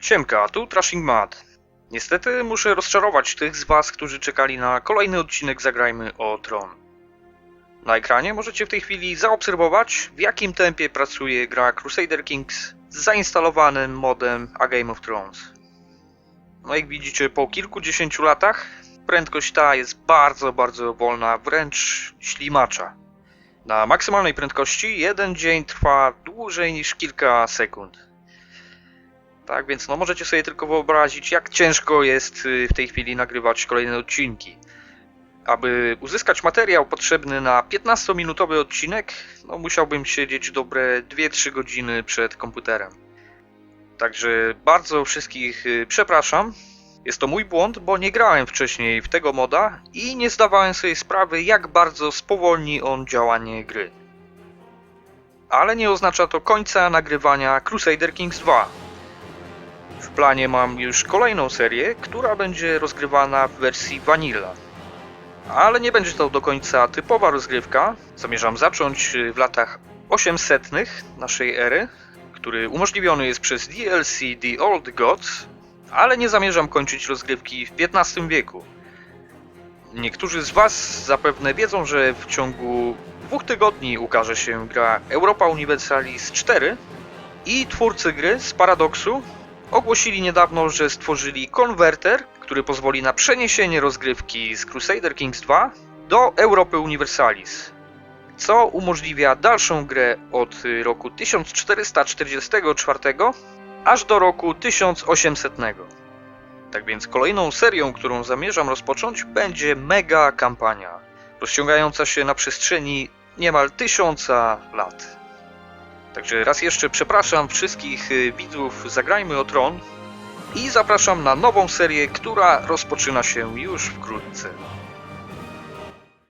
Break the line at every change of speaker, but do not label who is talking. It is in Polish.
Siemka, tu Trashing Mad. Niestety muszę rozczarować tych z Was, którzy czekali na kolejny odcinek Zagrajmy o Tron. Na ekranie możecie w tej chwili zaobserwować, w jakim tempie pracuje gra Crusader Kings z zainstalowanym modem A Game of Thrones. No jak widzicie, po kilkudziesięciu latach prędkość ta jest bardzo, bardzo wolna, wręcz ślimacza. Na maksymalnej prędkości jeden dzień trwa dłużej niż kilka sekund. Tak więc no możecie sobie tylko wyobrazić, jak ciężko jest y, w tej chwili nagrywać kolejne odcinki. Aby uzyskać materiał potrzebny na 15-minutowy odcinek, no musiałbym siedzieć dobre 2-3 godziny przed komputerem. Także bardzo wszystkich y, przepraszam. Jest to mój błąd, bo nie grałem wcześniej w tego moda i nie zdawałem sobie sprawy, jak bardzo spowolni on działanie gry. Ale nie oznacza to końca nagrywania Crusader Kings 2. W planie mam już kolejną serię, która będzie rozgrywana w wersji Vanilla. Ale nie będzie to do końca typowa rozgrywka. Zamierzam zacząć y, w latach 800 naszej ery, który umożliwiony jest przez DLC The Old Gods, ale nie zamierzam kończyć rozgrywki w XV wieku. Niektórzy z Was zapewne wiedzą, że w ciągu dwóch tygodni ukaże się gra Europa Universalis 4 i twórcy gry z Paradoksu ogłosili niedawno, że stworzyli konwerter, który pozwoli na przeniesienie rozgrywki z Crusader Kings 2 do Europy Universalis, co umożliwia dalszą grę od roku 1444 aż do roku 1800. Tak więc kolejną serią, którą zamierzam rozpocząć, będzie mega kampania, rozciągająca się na przestrzeni niemal tysiąca lat. Także raz jeszcze przepraszam wszystkich y, widzów Zagrajmy o Tron i zapraszam na nową serię, która rozpoczyna się już wkrótce.